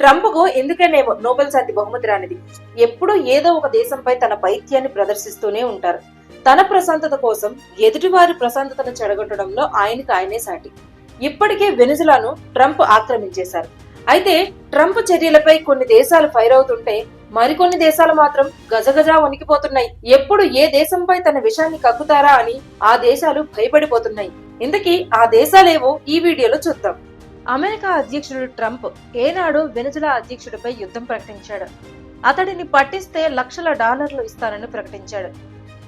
ట్రంప్కు ఎందుకనేమో Nobel శాంతి బహుమతి రానిది. ఎప్పుడూ ఏదో ఒక దేశంపై తన పైత్యాన్ని ప్రదర్శిస్తూనే ఉంటారు. తన ప్రశాంతత కోసం ఎదుటివారి ప్రశాంతతను చెడగొట్టడంలో ఆయనకు ఆయనే సాటి. ఇప్పటికే వెనుజులాను ట్రంప్ ఆక్రమించేశారు. అయితే ట్రంప్ చర్యలపై కొన్ని దేశాలు ఫైర్ అవుతుంటే మరికొన్ని దేశాలు మాత్రం గజగజా వణికిపోతున్నాయి. ఎప్పుడు ఏ దేశంపై తన విషాన్ని కక్కుతారా అని ఆ దేశాలు భయపడిపోతున్నాయి. ఇంతకీ ఆ దేశాలేవో ఈ వీడియోలో చూద్దాం. అమెరికా అధ్యక్షుడు ట్రంప్ ఏనాడు వెనుజులా అధ్యక్షుడిపై యుద్ధం ప్రకటించాడు. అతడిని పట్టిస్తే లక్షల డాలర్లు ఇస్తానని ప్రకటించాడు.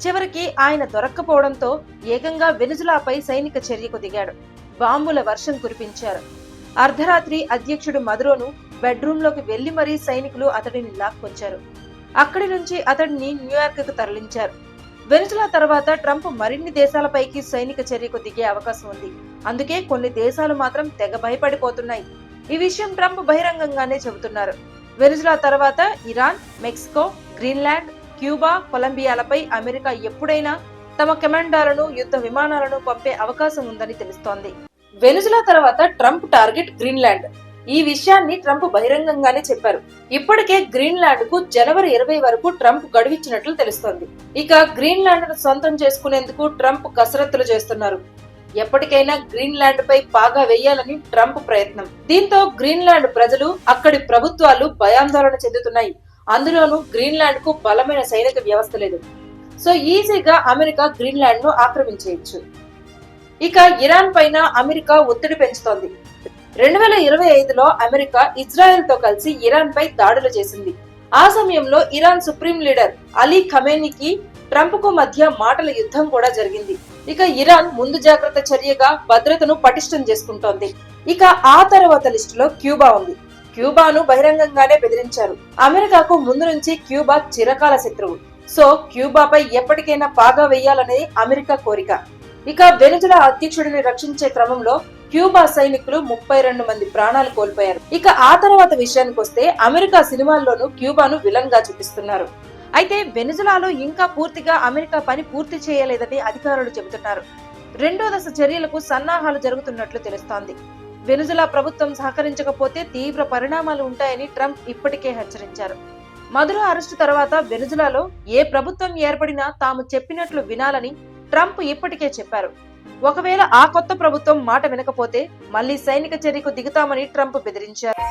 చివరికి ఆయన దొరక్కపోవడంతో ఏకంగా వెనుజులాపై సైనిక చర్యకు దిగాడు. బాంబుల వర్షం కురిపించారు. అర్ధరాత్రి అధ్యక్షుడు మదురోను బెడ్రూంలోకి వెళ్ళి మరీ సైనికులు అతడిని లాక్కొచ్చారు. అక్కడి నుంచి అతడిని న్యూయార్క్కు తరలించారు. వెనుజులా తర్వాత ట్రంప్ మరిన్ని దేశాలపైకి సైనిక చర్యకు దిగే అవకాశం ఉంది. అందుకే కొన్ని దేశాలు మాత్రం తెగ భయపడిపోతున్నాయి. ఈ విషయం ట్రంప్ బహిరంగంగానే చెబుతున్నారు. వెనుజులా తర్వాత ఇరాన్ మెక్సికో గ్రీన్లాండ్ క్యూబా కొలంబియాలపై అమెరికా ఎప్పుడైనా తమ కమాండాలను యుద్ధ విమానాలను పంపే అవకాశం ఉందని తెలుస్తోంది. వెనుజులా తర్వాత ట్రంప్ టార్గెట్ గ్రీన్లాండ్. ఈ విషయాన్ని ట్రంప్ బహిరంగంగానే చెప్పారు. ఇప్పటికే గ్రీన్లాండ్కు జనవరి ఇరవై వరకు ట్రంప్ గడువిచ్చినట్లు తెలుస్తోంది. ఇక గ్రీన్లాండ్ను సొంతం చేసుకునేందుకు ట్రంప్ కసరత్తులు చేస్తున్నారు. ఎప్పటికైనా గ్రీన్లాండ్ పై పాగా వేయాలని ట్రంప్ ప్రయత్నం. దీంతో గ్రీన్లాండ్ ప్రజలు అక్కడి ప్రభుత్వాలు భయాందోళన చెందుతున్నాయి. అందులోనూ గ్రీన్లాండ్కు బలమైన సైనిక వ్యవస్థ లేదు. సో ఈజీగా అమెరికా గ్రీన్లాండ్ను ఆక్రమించేయచ్చు. ఇక ఇరాన్ పైన అమెరికా ఒత్తిడి పెంచుతోంది. రెండు వేల ఇరవై ఐదులో అమెరికా ఇజ్రాయెల్తో కలిసి ఇరాన్ పై దాడులు చేసింది. ఆ సమయంలో ఇరాన్ సుప్రీం లీడర్ అలీ ఖమేనికి ట్రంప్కు మధ్య మాటల యుద్ధం కూడా జరిగింది. ఇక ఇరాన్ ముందు జాగ్రత్త చర్యగా భద్రతను పటిష్టం చేసుకుంటోంది. ఇక ఆ తర్వాత లిస్టులో క్యూబా ఉంది. క్యూబాను బహిరంగంగానే బెదిరించారు. అమెరికాకు ముందు నుంచి క్యూబా చిరకాల శత్రువు. సో క్యూబాపై ఎప్పటికైనా పాగా వేయాలనేది అమెరికా కోరిక. ఇక వెనుజులా అధ్యక్షుడిని రక్షించే క్రమంలో క్యూబా సైనికులు ముప్పై రెండు మంది ప్రాణాలు కోల్పోయారు. ఇక ఆ తర్వాత విషయానికి వస్తే అమెరికా సినిమాల్లోనూ క్యూబాను విలన్గా చూపిస్తున్నారు. అయితే వెనుజులాలో ఇంకా పూర్తిగా అమెరికా పని పూర్తి చేయలేదని అధికారులు చెబుతున్నారు. రెండో దశ చర్యలకు సన్నాహాలు జరుగుతున్నట్లు తెలుస్తోంది. వెనుజులా ప్రభుత్వం సహకరించకపోతే తీవ్ర పరిణామాలు ఉంటాయని ట్రంప్ ఇప్పటికే హెచ్చరించారు. మధుర అరెస్టు తర్వాత వెనుజులాలో ఏ ప్రభుత్వం ఏర్పడినా తాము చెప్పినట్లు వినాలని ట్రంప్ ఇప్పటికే చెప్పారు. ఒకవేళ ఆ కొత్త ప్రభుత్వం మాట వినకపోతే మళ్ళీ సైనిక చర్యకు దిగుతామని ట్రంప్ బెదిరించారు.